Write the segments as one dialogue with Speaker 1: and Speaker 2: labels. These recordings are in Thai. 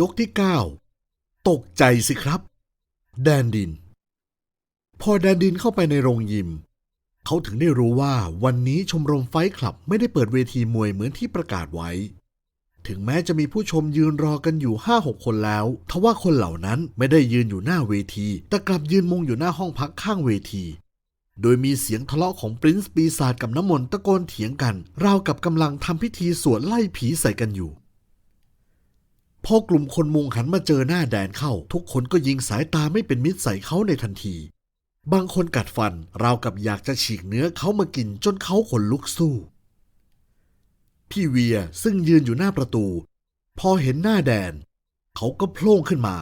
Speaker 1: ยกที่ 9 ตกใจสิครับ แดนดิน พอแดนดินเข้าไปในโรงยิม เขาถึงได้รู้ว่าวันนี้ชมรมไฟคลับไม่ได้เปิดเวทีมวยเหมือนที่ประกาศไว้ ถึงแม้จะมีผู้ชมยืนรอกันอยู่ห้าหกคนแล้ว ทว่าคนเหล่านั้นไม่ได้ยืนอยู่หน้าเวที แต่กลับยืนมุงอยู่หน้าห้องพักข้างเวที โดยมีเสียงทะเลาะของปรินซ์ปีศาจกับน้ำมนต์ตะโกนเถียงกัน ราวกับกำลังทำพิธีสวดไล่ผีใส่กันอยู่ พอกลุ่มคนมุงหันมาเจอหน้าแดนเข้า ทุกคนก็ยิงสายตาไม่เป็นมิตรใส่เขาในทันที บางคนกัดฟันราวกับอยากจะฉีกเนื้อเขามากินจนเขาขนลุกสู้ พี่เวียซึ่งยืนอยู่หน้าประตู พอเห็นหน้าแดน เขาก็โผล่ขึ้นมา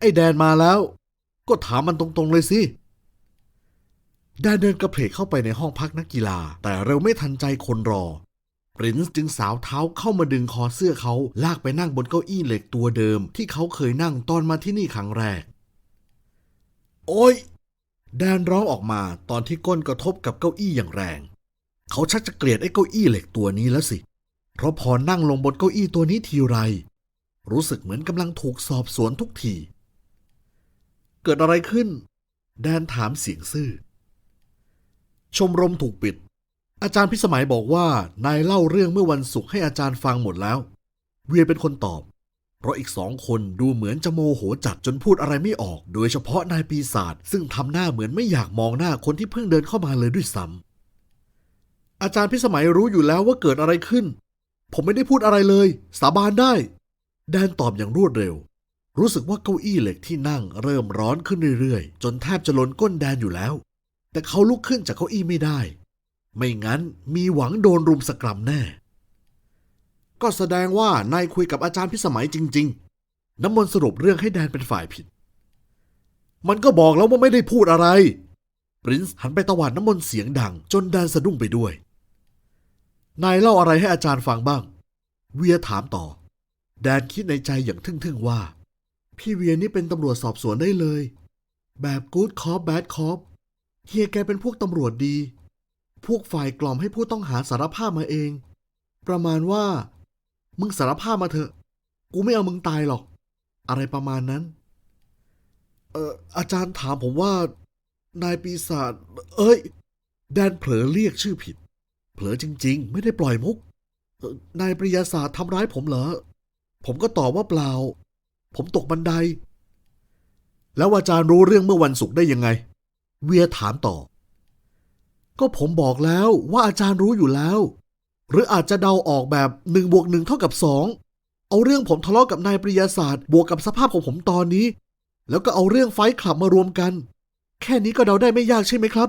Speaker 1: ไอ้แดนมาแล้ว ก็ถามมันตรงๆเลยสิแดนเดินกระเพลกเข้าไปในห้องพักนักกีฬา แต่เร็วไม่ทันใจคนรอ ปรินซ์จึงสาวเท้าเข้ามาดึงคอเสื้อเขาลากไปนั่งบนเก้าอี้เหล็กตัวเดิม ที่เขาเคยนั่งตอนมาที่นี่ครั้งแรก โอ้ยแดนร้องออกมาตอนที่ก้นกระทบกับเก้าอี้อย่างแรง เขาชักจะเกลียดไอ้เก้าอี้เหล็กตัวนี้แล้วสิ เพราะพอนั่งลงบนเก้าอี้ตัวนี้ทีไร รู้สึกเหมือนกำลังถูกสอบสวนทุกที เกิดอะไรขึ้น แดนถามเสียงซื่อ ชมรมถูกปิด อาจารย์พิสมัยบอกว่านายเล่าเรื่องเมื่อวันศุกร์ให้อาจารย์ฟังหมดแล้ว เวียเป็นคนตอบ เพราะอีกสองคนดูเหมือนจะโมโหจัดจนพูดอะไรไม่ออก โดยเฉพาะนายปีศาจซึ่งทำหน้าเหมือนไม่อยากมองหน้าคนที่เพิ่งเดินเข้ามาเลยด้วยซ้ำอาจารย์พิสมัยรู้อยู่แล้วว่าเกิดอะไรขึ้น ผมไม่ได้พูดอะไรเลย สาบานได้ แดนตอบอย่างรวดเร็ว รู้สึกว่าเก้าอี้เหล็กที่นั่งเริ่มร้อนขึ้นเรื่อยๆ จนแทบจะล้นก้นแดนอยู่แล้ว แต่เขาลุกขึ้นจากเก้าอี้ไม่ได้ ไม่งั้นมีหวังโดนรุมสกรัมแน่ ก็แสดงว่านายคุยกับอาจารย์พิสมัยจริง ๆ น้ำมนต์สรุปเรื่องให้แดนเป็นฝ่ายผิด มันก็บอกแล้วว่าไม่ได้พูดอะไร ปรินซ์หันไปตะวาดน้ำมนต์เสียงดัง จนแดนสะดุ้งไปด้วย นายเล่าอะไรให้อาจารย์ฟังบ้าง เวียถามต่อ แดนคิดในใจอย่างทึ่งๆว่า พี่เวียนี่เป็นตำรวจสอบสวนได้เลย แบบกู๊ดคอปแบดคอปเฮียแกเป็นพวกตำรวจดี พวกฝ่ายกล่อมให้ผู้ต้องหาสารภาพมาเอง ประมาณว่า มึงสารภาพมาเถอะ กูไม่เอามึงตายหรอก อะไรประมาณนั้น เอ่ออาจารย์ถามผมว่า นายปีศาจเอ้ย แดนเผลอเรียกชื่อผิด เผลอจริง ๆ ไม่ได้ปล่อยมุกนายปริยาศาสตร์ทำร้ายผมเหรอ ผมก็ตอบว่าเปล่า ผมตกบันได แล้วอาจารย์รู้เรื่องเมื่อวันศุกร์ได้ยังไง เวียถามต่อ ก็ผมบอกแล้วว่าอาจารย์รู้อยู่แล้ว หรืออาจจะเดาออกแบบหนึ่งบวกหนึ่งเท่ากับสองเอาเรื่องผมทะเลาะกับนายปริยาศาสตร์ บวกกับสภาพของผมตอนนี้ แล้วก็เอาเรื่องไฟคลับมารวมกัน แค่นี้ก็เดาได้ไม่ยากใช่ไหมครับ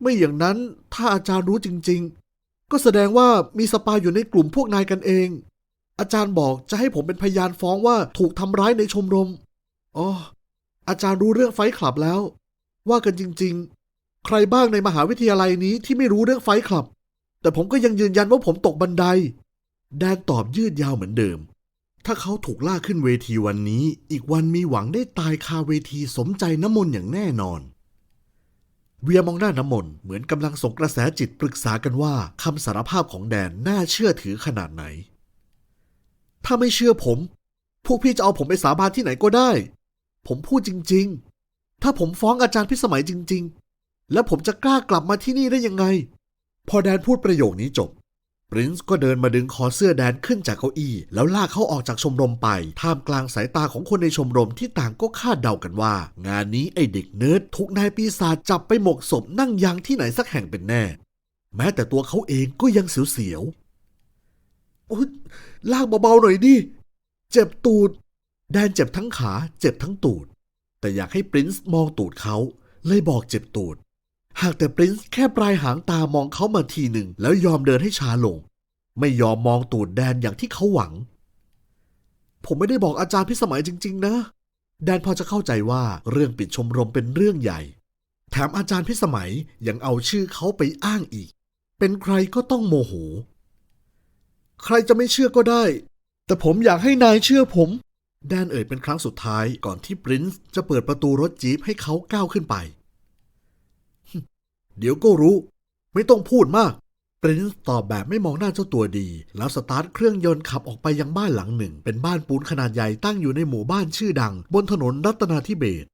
Speaker 1: ไม่อย่างนั้นถ้าอาจารย์รู้จริง ๆ ก็แสดงว่ามีสปายอยู่ในกลุ่มพวกนายกันเอง อาจารย์บอกจะให้ผมเป็นพยานฟ้องว่าถูกทำร้ายในชมรมอ๋ออาจารย์รู้เรื่องไฟคลับแล้ว ว่ากันจริงๆ ใครบ้างในมหาวิทยาลัยนี้ที่ไม่รู้เรื่องไฟคลับ แต่ผมก็ยังยืนยันว่าผมตกบันได แดนตอบยืดยาวเหมือนเดิม ถ้าเขาถูกล่าขึ้นเวทีวันนี้ อีกวันมีหวังได้ตายคาเวทีสมใจน้ำมนต์อย่างแน่นอนเวียมองหน้าน้ำมนต์เหมือนกำลังส่งกระแสจิตปรึกษากันว่าคำสารภาพของแดนน่าเชื่อถือขนาดไหน ถ้าไม่เชื่อผม พวกพี่จะเอาผมไปสาบานที่ไหนก็ได้ ผมพูดจริง ๆ ถ้าผมฟ้องอาจารย์พิสมัยจริงๆ แล้วผมจะกล้ากลับมาที่นี่ได้ยังไง พอแดนพูดประโยคนี้จบปรินซ์ก็เดินมาดึงคอเสื้อแดนขึ้นจากเก้าอี้ แล้วลากเขาออกจากชมรมไปท่ามกลางสายตาของคนในชมรมที่ต่างก็คาดเดากันว่า งานนี้ไอเด็กเนิร์ดถูกนายปีศาจจับไปหมกศพนั่งยางที่ไหนสักแห่งเป็นแน่ แม้แต่ตัวเขาเองก็ยังเสียวๆโอ๊ยลากเบาๆหน่อยดิเจ็บตูด แดนเจ็บทั้งขา เจ็บทั้งตูด แต่อยากให้ปรินซ์มองตูดเขาเลยบอกเจ็บตูด หากแต่ปรินซ์แค่ปลายหางตามองเขามาทีหนึ่ง แล้วยอมเดินให้ช้าลง ไม่ยอมมองตูดแดนอย่างที่เขาหวัง ผมไม่ได้บอกอาจารย์พิสมัยจริง ๆ นะ แดนพอจะเข้าใจว่าเรื่องปิดชมรมเป็นเรื่องใหญ่ แถมอาจารย์พิสมัยยังเอาชื่อเขาไปอ้างอีก เป็นใครก็ต้องโมโห ใครจะไม่เชื่อก็ได้ แต่ผมอยากให้นายเชื่อผม แดนเอ่ยเป็นครั้งสุดท้ายก่อนที่ปรินซ์จะเปิดประตูรถจี๊ปให้เขาก้าวขึ้นไป เดี๋ยวก็รู้ ไม่ต้องพูดมากปรินซ์ตอบแบบไม่มองหน้าเจ้าตัวดี แล้วสตาร์ทเครื่องยนต์ขับออกไปยังบ้านหลังหนึ่ง เป็นบ้านปูนขนาดใหญ่ตั้งอยู่ในหมู่บ้านชื่อดัง บนถนนรัตนาธิเบศ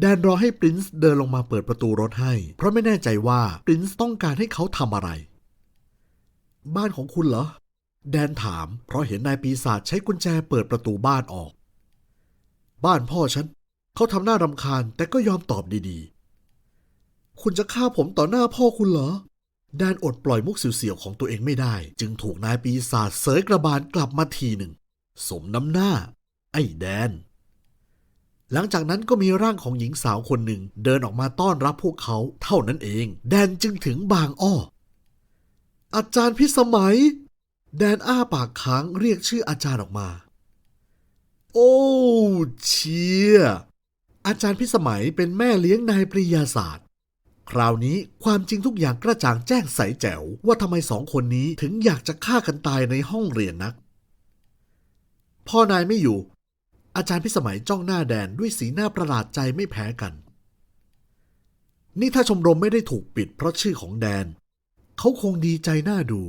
Speaker 1: แดนรอให้ปรินซ์เดินลงมาเปิดประตูรถให้ เพราะไม่แน่ใจว่าปรินซ์ต้องการให้เขาทำอะไร บ้านของคุณเหรอ แดนถาม เพราะเห็นนายปีศาจใช้กุญแจเปิดประตูบ้านออก บ้านพ่อฉัน เขาทำหน้ารำคาญแต่ก็ยอมตอบดีๆ คุณจะฆ่าผมต่อหน้าพ่อคุณเหรอแดนอดปล่อยมุกเสียวๆของตัวเองไม่ได้ จึงถูกนายปีศาจเสยกระบาลกลับมาทีหนึ่ง สมน้ำหน้า ไอ้แดน หลังจากนั้นก็มีร่างของหญิงสาวคนหนึ่ง เดินออกมาต้อนรับพวกเขาเท่านั้นเอง แดนจึงถึงบางอ้อ อาจารย์พิสมัย แดนอ้าปากค้างเรียกชื่ออาจารย์ออกมา โอ้เชียอาจารย์พิสมัยเป็นแม่เลี้ยงนายปริยาศาสตร์ คราวนี้ความจริงทุกอย่างกระจ่างแจ้งใสแจ๋วว่าทำไมสองคนนี้ถึงอยากจะฆ่ากันตายในห้องเรียนนัก พ่อนายไม่อยู่ อาจารย์พิสมัยจ้องหน้าแดนด้วยสีหน้าประหลาดใจไม่แพ้กัน นี่ถ้าชมรมไม่ได้ถูกปิดเพราะชื่อของแดน เขาคงดีใจหน้าดู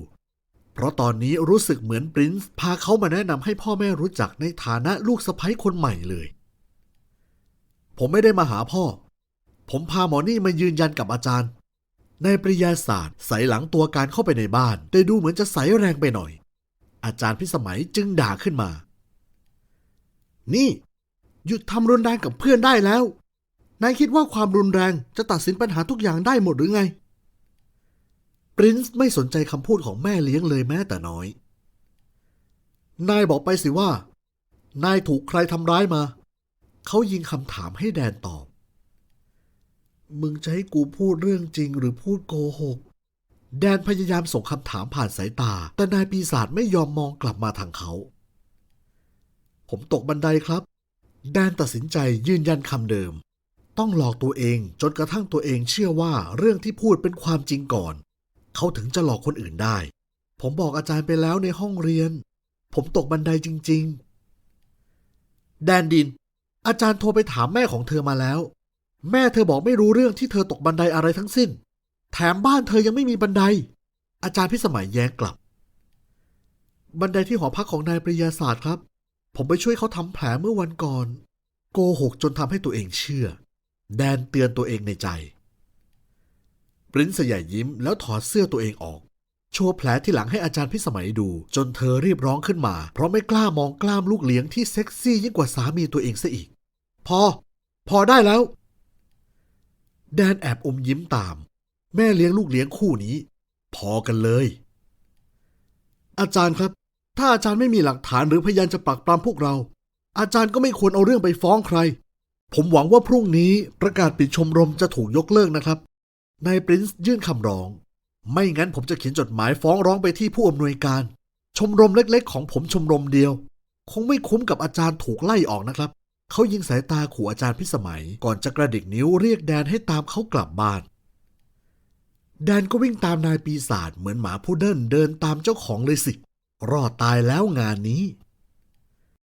Speaker 1: เพราะตอนนี้รู้สึกเหมือนปรินซ์พาเขามาแนะนำให้พ่อแม่รู้จักในฐานะลูกสะใภ้คนใหม่เลย ผมไม่ได้มาหาพ่อ ผมพาหมอนี่มายืนยันกับอาจารย์ในปริยาศาสตร์ใส่หลังตัวการเข้าไปในบ้าน แต่ดูเหมือนจะใส่แรงไปหน่อย อาจารย์พิสมัยจึงด่าขึ้นมา นี่ หยุดทำรุนแรงกับเพื่อนได้แล้ว นายคิดว่าความรุนแรงจะตัดสินปัญหาทุกอย่างได้หมดหรือไง ปรินซ์ไม่สนใจคำพูดของแม่เลี้ยงเลยแม้แต่น้อย นายบอกไปสิว่า นายถูกใครทำร้ายมา เขายิงคำถามให้แดนตอบ มึงจะให้กูพูดเรื่องจริงหรือพูดโกหก แดนพยายามส่งคำถามผ่านสายตา แต่นายปีศาจไม่ยอมมองกลับมาทางเขา ผมตกบันไดครับ แดนตัดสินใจยืนยันคำเดิม ต้องหลอกตัวเองจนกระทั่งตัวเองเชื่อว่าเรื่องที่พูดเป็นความจริงก่อน เขาถึงจะหลอกคนอื่นได้ ผมบอกอาจารย์ไปแล้วในห้องเรียน ผมตกบันไดจริง ๆ แดนดิน อาจารย์โทรไปถามแม่ของเธอมาแล้ว แม่เธอบอกไม่รู้เรื่องที่เธอตกบันไดอะไรทั้งสิ้น แถมบ้านเธอยังไม่มีบันได อาจารย์พิสมัยแย้งกลับ บันไดที่หอพักของนายปริยาศาสตร์ครับ ผมไปช่วยเขาทำแผลเมื่อวันก่อน โกหกจนทำให้ตัวเองเชื่อ แดนเตือนตัวเองในใจ ปริ้นสยายยิ้มแล้วถอดเสื้อตัวเองออก โชว์แผลที่หลังให้อาจารย์พิสมัยดู จนเธอรีบร้องขึ้นมา เพราะไม่กล้ามองกล้ามลูกเลี้ยงที่เซ็กซี่ยิ่งกว่าสามีตัวเองซะอีก พอ พอได้แล้ว แดนแอบอมยิ้มตาม แม่เลี้ยงลูกเลี้ยงคู่นี้ พอกันเลย อาจารย์ครับ ถ้าอาจารย์ไม่มีหลักฐานหรือพยานจะปักปรำพวกเรา อาจารย์ก็ไม่ควรเอาเรื่องไปฟ้องใคร ผมหวังว่าพรุ่งนี้ประกาศปิดชมรมจะถูกยกเลิกนะครับนายปรินซ์ยื่นคำร้อง ไม่งั้นผมจะเขียนจดหมายฟ้องร้องไปที่ผู้อำนวยการ ชมรมเล็กๆ ของผมชมรมเดียว คงไม่คุ้มกับอาจารย์ถูกไล่ออกนะครับ เขายิงสายตาขู่อาจารย์พิสมัยก่อนจะกระดิกนิ้วเรียกแดนให้ตามเขากลับบ้าน แดนก็วิ่งตามนายปีศาจเหมือนหมาพุดเดิ้ลเดินตามเจ้าของเลยสิ รอดตายแล้วงานนี้